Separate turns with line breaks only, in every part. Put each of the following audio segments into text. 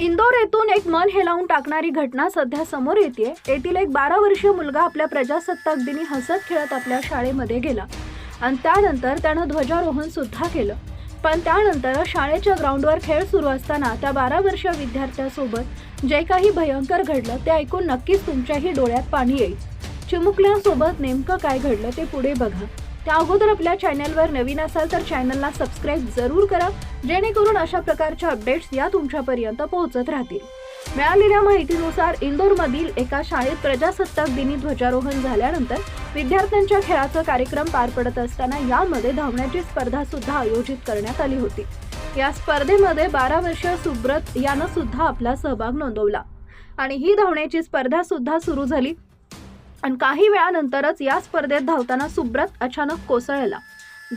इंदोर येथून एक मन हेलावून टाकणारी घटना सध्या समोर येते येथील एक बारा वर्षीय मुलगा आपल्या प्रजासत्ताक दिनी हसत खेळत आपल्या शाळेमध्ये गेला. आणि त्यानंतर त्यानं ध्वजारोहण सुद्धा केलं. पण त्यानंतर शाळेच्या ग्राउंडवर खेळ सुरू असताना त्या बारा वर्षीय विद्यार्थ्यासोबत जे काही भयंकर घडलं ते ऐकून नक्कीच तुमच्याही डोळ्यात पाणी येईल. चिमुकल्यासोबत नेमकं काय घडलं ते पुढे बघा. त्या अगोदर आपल्या चॅनलवर नवीन असाल तर चॅनलला सबस्क्राईब जरूर करा जेणेकरून अशा प्रकारच्या अपडेट्स या तुमच्यापर्यंत पोहोचत राहतील. मिळालेल्या माहितीनुसार इंदोरमधील एका शाळेत प्रजासत्ताक दिनी ध्वजारोहण झाल्यानंतर विद्यार्थ्यांच्या खेळाचा कार्यक्रम पार पडत असताना यामध्ये धावण्याची स्पर्धा सुद्धा आयोजित करण्यात आली होती. या स्पर्धेमध्ये बारा वर्षीय सुब्रत यानं सुद्धा आपला सहभाग नोंदवला. आणि ही धावण्याची स्पर्धा सुद्धा सुरू झाली. आणि काही वेळानंतरच या स्पर्धेत धावताना सुब्रत अचानक कोसळला.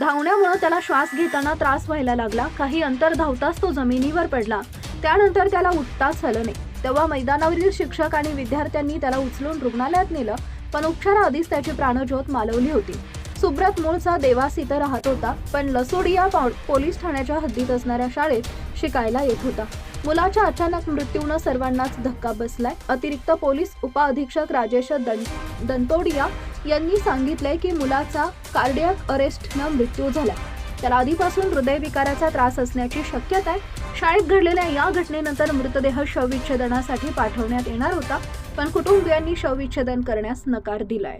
धावण्यामुळे त्याला श्वास घेताना त्रास व्हायला लागला. काही अंतर धावताच तो जमिनीवर पडला. त्यानंतर त्याला उठताच आलं नाही. तेव्हा मैदानावरील शिक्षक आणि विद्यार्थ्यांनी त्याला उचलून रुग्णालयात नेलं पण उपचाराआधीच त्याची प्राणज्योत मालवली होती. सुब्रत मूळचा देवास इथं राहत होता पण लसोडिया पोलीस ठाण्याच्या हद्दीत असणाऱ्या शाळेत शिकायला येत होता. मुलाच्या अचानक मृत्यूनं सर्वांनाच धक्का बसलाय. अतिरिक्त पोलीस उपअधीक्षक राजेश दं दंतोडिया यांनी सांगितलंय की मुलाचा कार्डियक अरेस्टनं मृत्यू झाला त्याला आधीपासून हृदयविकाराचा त्रास असण्याची शक्यता आहे. शाळेत घडलेल्या या घटनेनंतर मृतदेह शवविच्छेदनासाठी पाठवण्यात येणार होता पण कुटुंबियांनी शवविच्छेदन करण्यास नकार दिलाय.